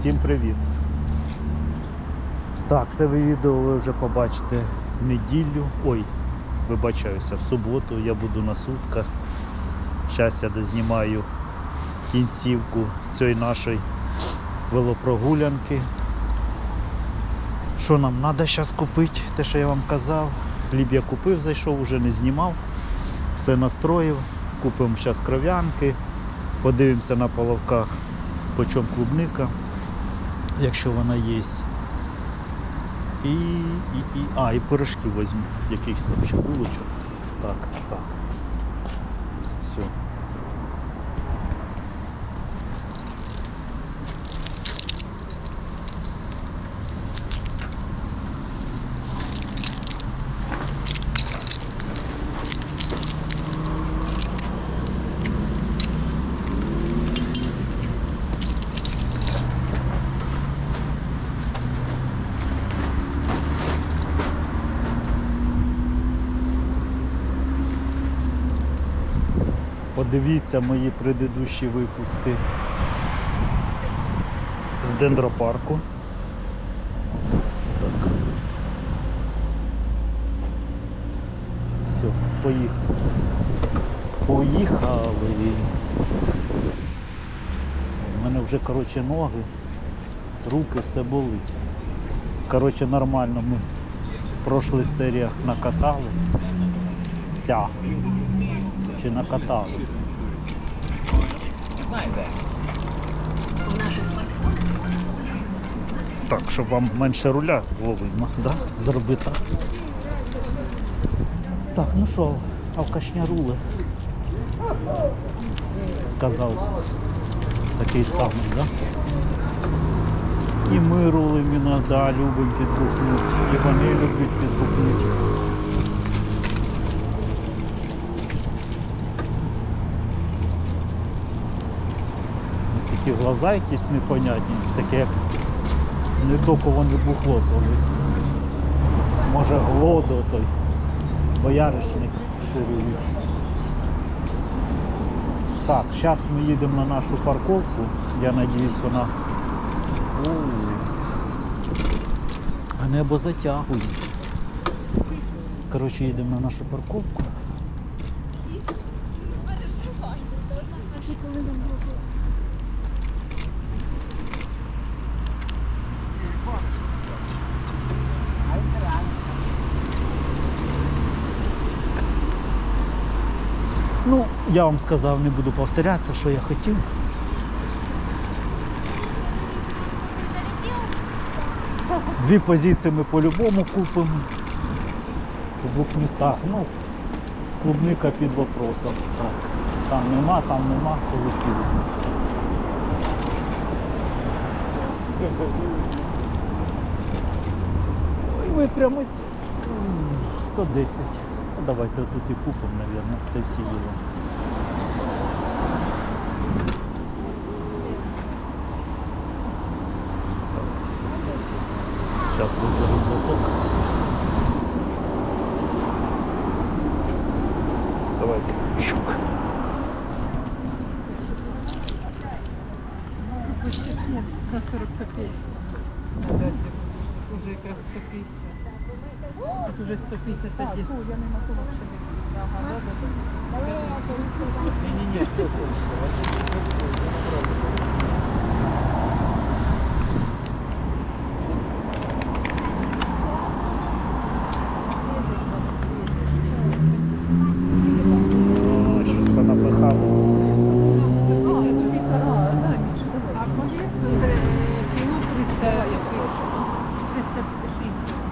Всім привіт. Так, це ви відео ви вже побачите в неділю. Ой, вибачаюся, в суботу я буду на сутках. Зараз я дознімаю кінцівку цієї нашої велопрогулянки. Що нам треба зараз купити? Те, що я вам казав. Хліб я купив, зайшов, вже не знімав. Все настроїв. Купимо зараз кров'янки. Подивимося на половках, по чому клубника, якщо вона є. І, і, і, а, і пирожки візьму, якихось там булочок. Так, так. Все. Подивіться мої предыдущі випуски з дендропарку. Так. Все, поїхали. Поїхали. У мене вже коротше ноги, руки все болить. Коротше, нормально ми в прошлих серіях накатали. Ся чи накатали. Так, щоб вам менше руля було да? Зроби так. Ну що, алкашня рули. Сказав такий самий, да? І ми рулим іноді любимо підбухнути, і вони люблять підбухнути. Такі глаза якісь непонятні, таке не тільки вони бухло пили. Може глодо той бояришник ширує. Так, зараз ми їдемо на нашу парковку. Я сподіваюся, вона. А небо затягує. Коротше, їдемо на нашу парковку. Ну, я вам сказав, не буду повторятися, що я хотів. Дві позиції ми по-любому купимо. У двох містах. Ну, клубника під вопросом. Там нема, там нема, коли. Ой, ви прямо ці. 110. Ну, давайте тут і купимо, мабуть, й всі діло. Зараз виберу блоток. Давайте. Щук. На 40 копеек. Уже якраз 150. Тут уже 150 один. я не могу вообще. Не-не-не, все, Ой,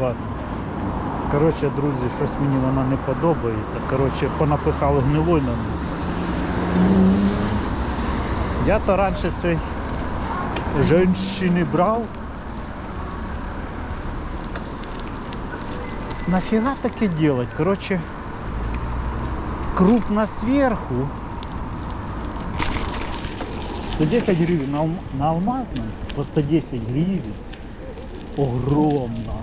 Ладно. Коротше, друзі, щось мені вона не подобається. Коротше, понапихали гнилой на нас. Я то раніше цей женщини брав. Нафіга таке делать? Коротше, крупно сверху. 110 гривен на, на алмазном по 110 гривен. Огромна.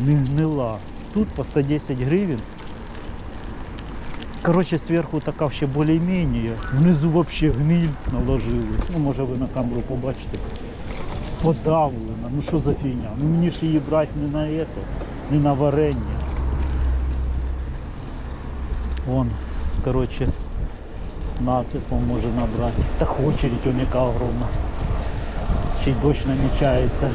Не гнила. Тут по 110 гривен. Короче, сверху така ще більш-менш. Внизу вообще гниль наложили. Ну, може ви на камеру побачите. Подавлена. Ну що за фігня? Ну мені ж її брати не на это, не на варення. Вон, короче, насипом може набрати. Так очередь он яка огромна. Ще й дощ намічається.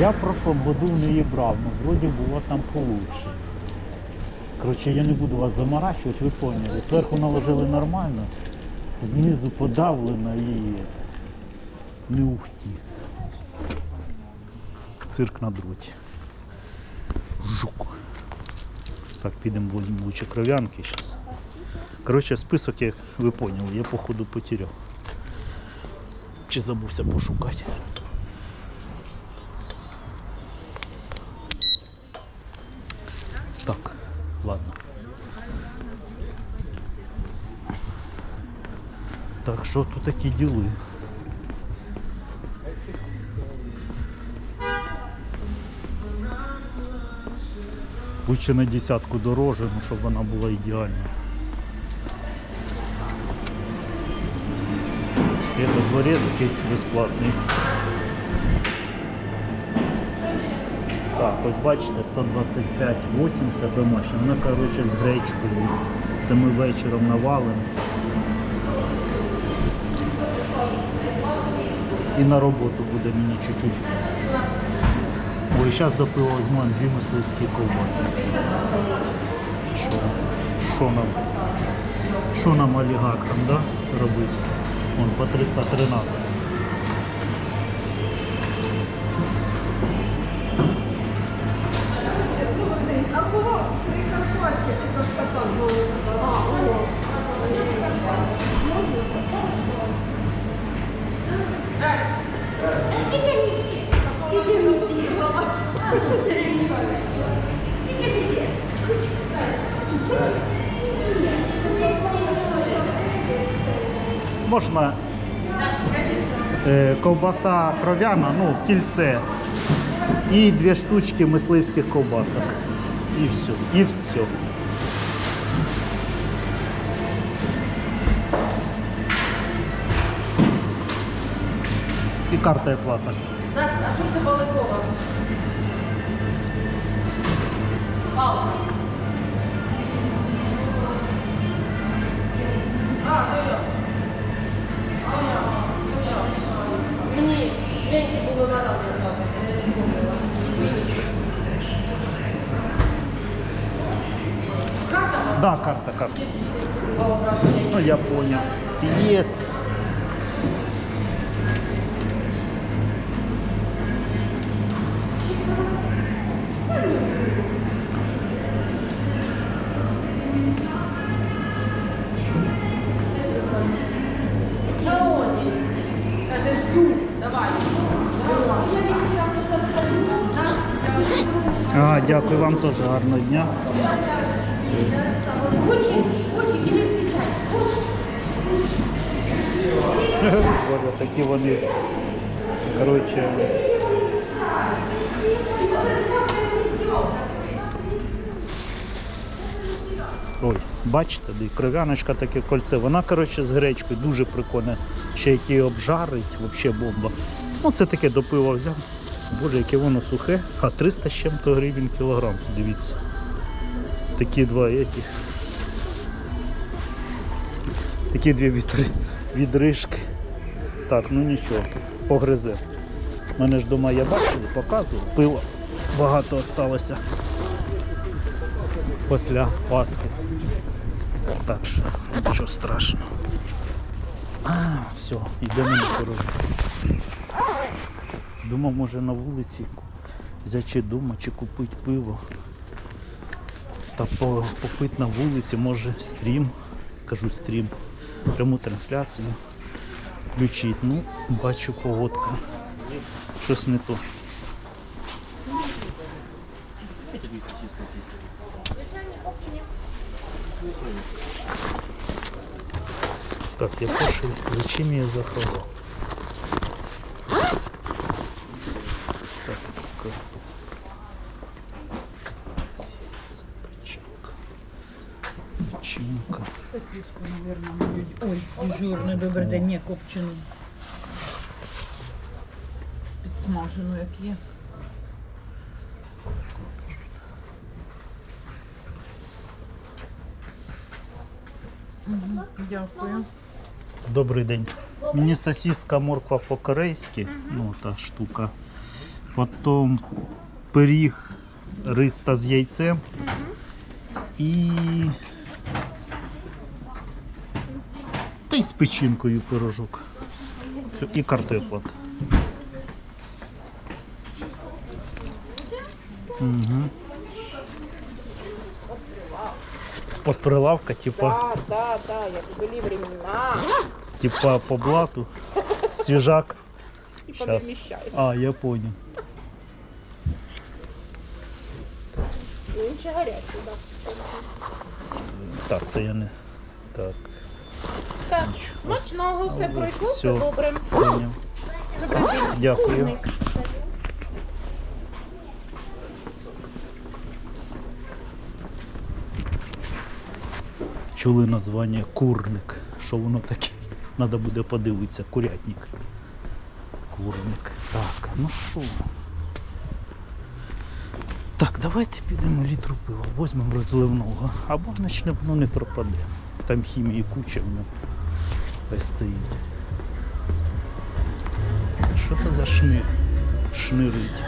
Я в прошлом году в неї брав, ну вроді було там получше. Коротше, я не буду вас заморачувати, ви поняли. Зверху наложили нормально, знизу подавлено і не ухті. Цирк на дроті. Жук. Так, підемо візьмемо лучше кров'янки зараз. Коротше, список, як ви поняли, я походу потеряв. Чи забувся пошукати. Так, ладно. Так, що тут такі діли? Лучше на десятку дороже, ну, щоб вона була ідеальна. Это дворецкий безплатний. Так, ось бачите, 125, 80 домашня. Вона, коротше, з гречкою. Це ми вечором навалимо. І на роботу буде мені чуть-чуть. Ой, зараз візьмемо дві мисливські ковбаси. Що? Що нам? Що нам олігархам, да, робити? Вон по 313. Можна е, ковбаса кров'яна, ну, кільце. І дві штучки мисливських ковбасок. І все. І все. І карта плата. Настя, а що це баликова? Палка. А, то я. Мені деньги було надо звертатися, не. Карта? Да, карта, карта. Ну, я понял. Привет. Дякую вам теж гарного дня. Боже, такі вони. Коротше. Ой, бачите, кров'яночка таке кольце. Вона, коротше, з гречкою дуже прикольна. Ще її обжарить, взагалі бомба. Ну, це таке до пива взяв. Боже, яке воно сухе, а 300 з чим-то гривень кілограм. Дивіться. Такі два етих. Такі дві відри- відрижки. Так, ну нічого, погризе. У мене ж вдома я бачив, показував, пива багато осталося після Пасхи. Так що нічого страшного. А, все, йдемо на дорогу. Думав, може на вулиці взяти чи дома, чи купити пиво. Та попити на вулиці, може стрім, кажу стрім, пряму трансляцію включити. Ну, бачу погодка. Щось не то. Так, я пошел. Зачем я заховал? Дежурний, добрий день, ні, копчену. Підсмажену, як є. Мгм, Дякую. Добрий день. Мені сосиска морква по-корейськи, ну та штука. Потім пиріг риста з яйцем. І. Та й з печінкою пирожок. І картопла. Угу. З-под прилавка, типа. Да, да, да, я были времена. Типа по блату. Свіжак. Типа перемещаются. А, я понял. Нынче горячий, да. Так, це я не. Так, Так, смачного, все пройшло, все добре. поняв. Добрий день. Дякую. Чули названня курник. Що воно таке? Треба буде подивитися. Курятник. Курник. Так, ну що? Так, давайте підемо літру пива, візьмемо розливного. Або начне воно не пропаде. Там хімії куча в ньому. Хай стоїть. Що це за шнир? Шнирить.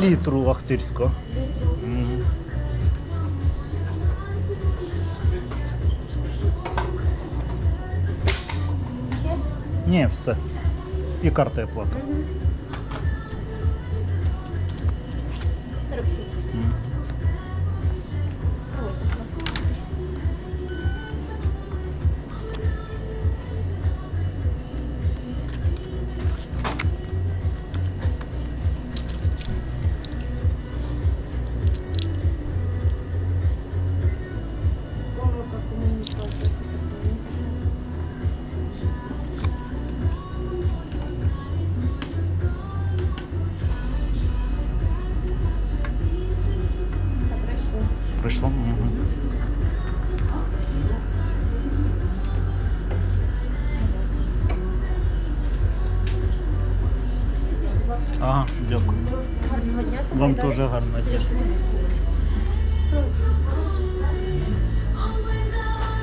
Літру Ахтирського. Мгм. Ще? Ні, все. І карта я плату. 46.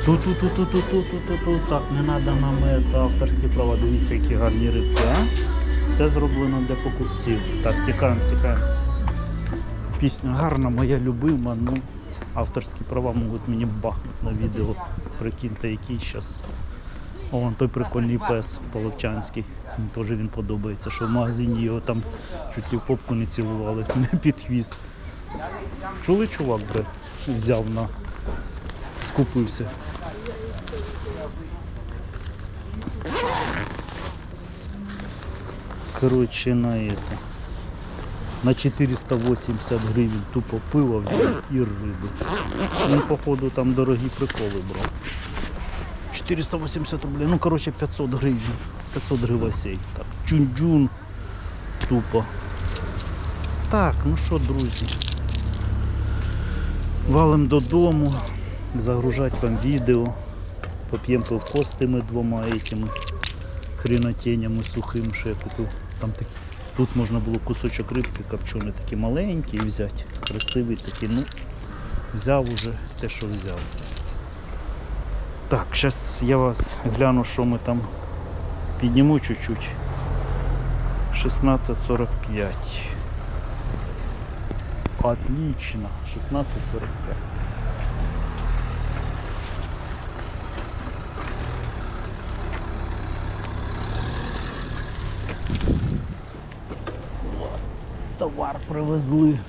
Тут, тут, тут, тут, тут, тут, тут, тут, так, не треба нам это, авторські права. Дивіться, які гарні рибки, а? Все зроблено для покупців. Так, тікаємо, тікаємо. Пісня гарна, моя любима, ну авторські права можуть мені бахнути на відео. Прикиньте, який зараз. О, вон той прикольний пес половчанський. Мені теж він подобається, що в магазині його там чуть ли в попку не цілували, не під хвіст. Чули, чувак би взяв на скупився. Коротше, на это. На 480 гривень тупо пиво і риби. Він, походу, там дорогі приколи брав. 480 рублей, ну коротше 500 гривень. 500 гривасей. Так, чунджун. Тупо. Так, ну що, друзі. Валим додому, загружать вам відео. Поп'ємо пивко з двома этими хрінотенями сухим, що я купив. Там такі. Тут можна було кусочок рибки копчений, такий маленький взяти, красивий такий. Ну, взяв уже те, що взяв. Так, зараз я вас гляну, що ми там підніму чуть-чуть. 16.45. Отлично. 16.45. привезли.